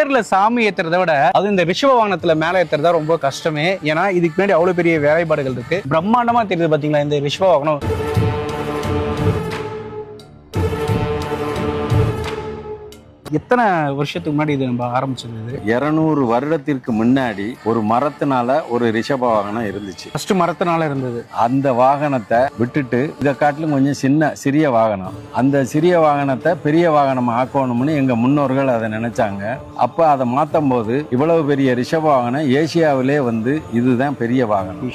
தேர்ல சாமி ஏத்துறத விட அது இந்த ரிஷப வாகனத்துல மேல ஏத்துறதா ரொம்ப கஷ்டமே. ஏன்னா இதுக்கு பின்னாடி அவ்வளவு பெரிய வேலைப்பாடுகள் இருக்கு. பிரம்மாண்டமா தெரியுது பாத்தீங்களா இந்த விஷவ வாகனம்? எத்தனை வருஷத்துக்கு முன்னாடி இது நம்ம ஆரம்பிச்சது? இது இருநூறு வருடத்திற்கு முன்னாடி ஒரு மரத்தினால ஒரு ரிஷப வாகனம் இருந்துச்சு. ஃபர்ஸ்ட் மரத்தினால இருந்தது. அந்த வாகனத்தை விட்டுட்டு இதை காட்டிலும் கொஞ்சம் சின்ன சிறிய வாகனம். அந்த சிறிய வாகனத்தை பெரிய வாகனம் ஆக்கணும்னு எங்க முன்னோர்கள் அதை நினைச்சாங்க. அப்ப அதை மாத்தும் போது இவ்வளவு பெரிய ரிஷப வாகனம் ஏசியாவிலே வந்து இதுதான் பெரிய வாகனம்.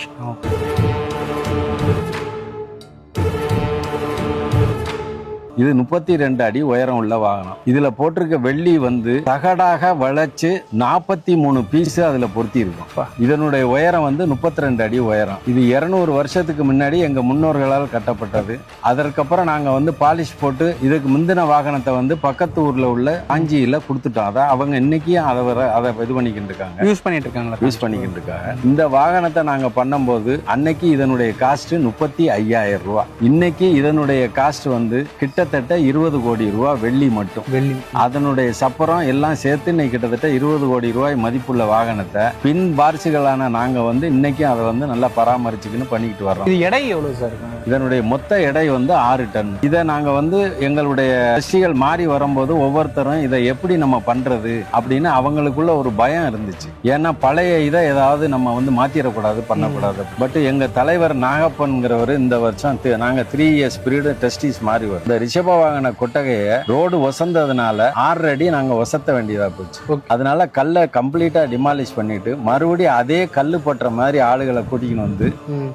இது முப்பத்தி ரெண்டு அடி உயரம் உள்ள வாகனம். இதுல போட்டிருக்க வெள்ளி வந்து தகடாக வளைச்சு நாற்பத்தி மூணு பீஸ் அதுல பொருத்தி இருக்கும் இதனுடைய உயரம் வந்து முப்பத்தி ரெண்டு அடி உயரம். இது இருநூறு வருஷத்துக்கு முன்னாடி எங்க முன்னோர்களால் கட்டப்பட்டது. அதற்கப்புறம் நாங்க வந்து பாலிஷ் போட்டு இதுக்கு முந்தின வாகனத்தை வந்து பக்கத்து ஊர்ல உள்ள காஞ்சியில கொடுத்துட்டோம். அதை அவங்க இன்னைக்கும் அதை அதை இது பண்ணிக்கிட்டு இருக்காங்க. யூஸ் பண்ணிட்டு இருக்காங்களா? யூஸ் பண்ணிக்கிட்டு இருக்காங்க. இந்த வாகனத்தை நாங்க பண்ணும்போது அன்னைக்கு இதனுடைய காஸ்ட் முப்பத்தி ஐயாயிரம் ரூபாய். இன்னைக்கு இதனுடைய காஸ்ட் வந்து கிட்டத்தட்ட இருபது கோடி ரூபாய் வெள்ளி மட்டும். வெள்ளி. அதனுடைய சப்பரம் எல்லாம் சேர்த்து இன்னைக்கு கிட்டத்தட்ட இருபது கோடி ரூபாய் மதிப்புள்ள வாகனத்தை பின் வாரிசுகளான நாங்க வந்து இன்னைக்கும் அதை வந்து நல்லா பராமரிச்சுக்கின்னு பண்ணிக்கிட்டு வர்றோம். இது எடை எவ்வளவு சார்? இதனுடைய மொத்த எடை வந்து ஆறு டன். இதை நாங்க வந்து எங்களுடைய ரசிகள் மாறி வரும்போது ஒவ்வொருத்தரும் இதை எப்படி நம்ம பண்றது அப்படின்னு அவங்களுக்குள்ள ஒரு பயம் இருந்துச்சு. ஏன்னா பழைய இதை ஏதாவது நம்ம வந்து மாத்திரக்கூடாது பண்ணக்கூடாது. பட் எங்க தலைவர் நாகப்பன்கிறவர் இந்த வருஷம் நாங்க த்ரீ இயர்ஸ் பீரியட் டெஸ்டிஸ் மாறி வரும். இந்த ரிஷப வாகன கொட்டகையை ரோடு ஒசந்ததுனால ஆறு அடி நாங்க ஒசத்த வேண்டியதா போச்சு. அதனால கல்லை கம்ப்ளீட்டா டிமாலிஷ் பண்ணிட்டு மறுபடியும் அதே கல்லு பட்டுற மாதிரி ஆளுகளை கூட்டிக்கின்னு வந்து.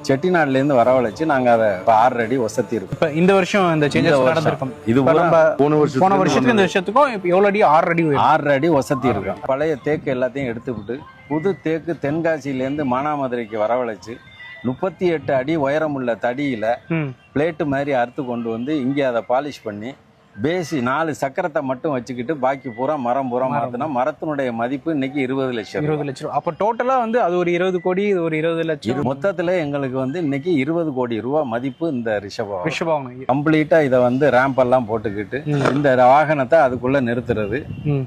செட்டிநாடுல இருந்து வரவழைச்சு நாங்க அதை இப்ப ஆறு அடி ஒசத்தி இருக்கோம் இப்ப இந்த வருஷம் இந்த சேஞ்சஸ். நடந்திருக்கும் இது போன வருஷம் போன வருஷத்துக்கு இந்த வருஷத்துக்கும் இப்ப எவ்வளவு அடி ஆறு அடி. ஆறு அடி வசதி இருக்கும் பழைய தேக்கு எல்லாத்தையும் எடுத்துவிட்டு புது தேக்கு தென்காசியிலேருந்து மானாமதுரைக்கு வரவழைச்சு முப்பத்தி எட்டு அடி உயரமுள்ள தடியில. பிளேட்டு மாதிரி அறுத்து கொண்டு வந்து இங்கே அதை பாலிஷ் பண்ணி பேசி நாலு சக்கரத்தை மட்டும் வச்சுக்கிட்டு பாக்கி பூரா மரம் பூரா மரம். மாத்தினா மரத்தினுடைய மதிப்பு இன்னைக்கு இருபது லட்சம் இருபது லட்சம் ரூபா. அப்ப டோட்டலா வந்து அது ஒரு இருபது கோடி இது ஒரு இருபது லட்சம். மொத்தத்துல எங்களுக்கு வந்து இன்னைக்கு இருபது கோடி ரூபாய் மதிப்பு இந்த ரிஷபம் ரிஷபவாகனம். கம்ப்ளீட்டா இதை வந்து ரேம்ப் எல்லாம் போட்டுக்கிட்டு. இந்த வாகனத்தை அதுக்குள்ள நிறுத்துறது.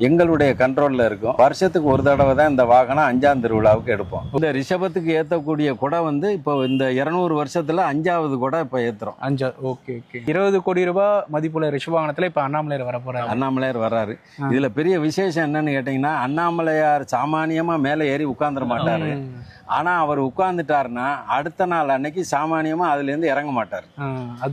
எங்களுடைய கண்ட்ரோல்ல இருக்கும். வருஷத்துக்கு ஒரு தடவை தான் இந்த வாகனம் அஞ்சாம் திருவிழாவுக்கு எடுப்போம். இந்த ரிஷபத்துக்கு ஏத்தக்கூடிய குடை வந்து இப்போ இந்த இருநூறு வருஷத்துல அஞ்சாவது குடை இப்போ ஏத்துறோம். அஞ்சா ஓகே ஓகே இருபது கோடி ரூபாய் மதிப்புள்ள ரிஷபவாகனத்துல இப்ப அண்ணாமலையார் வர போறாரு அண்ணாமலையார் வர்றாரு. இதுல பெரிய விசேஷம் என்னன்னு கேட்டீங்கன்னா அண்ணாமலையார் சாமானியமா மேலே ஏறி உட்கார்ந்துட மாட்டாரு. ஆனா அவர் உட்கார்ந்துட்டாருன்னா அடுத்த நாள் அன்னைக்கு சாமானியமா அதுல இருந்து இறங்க மாட்டார்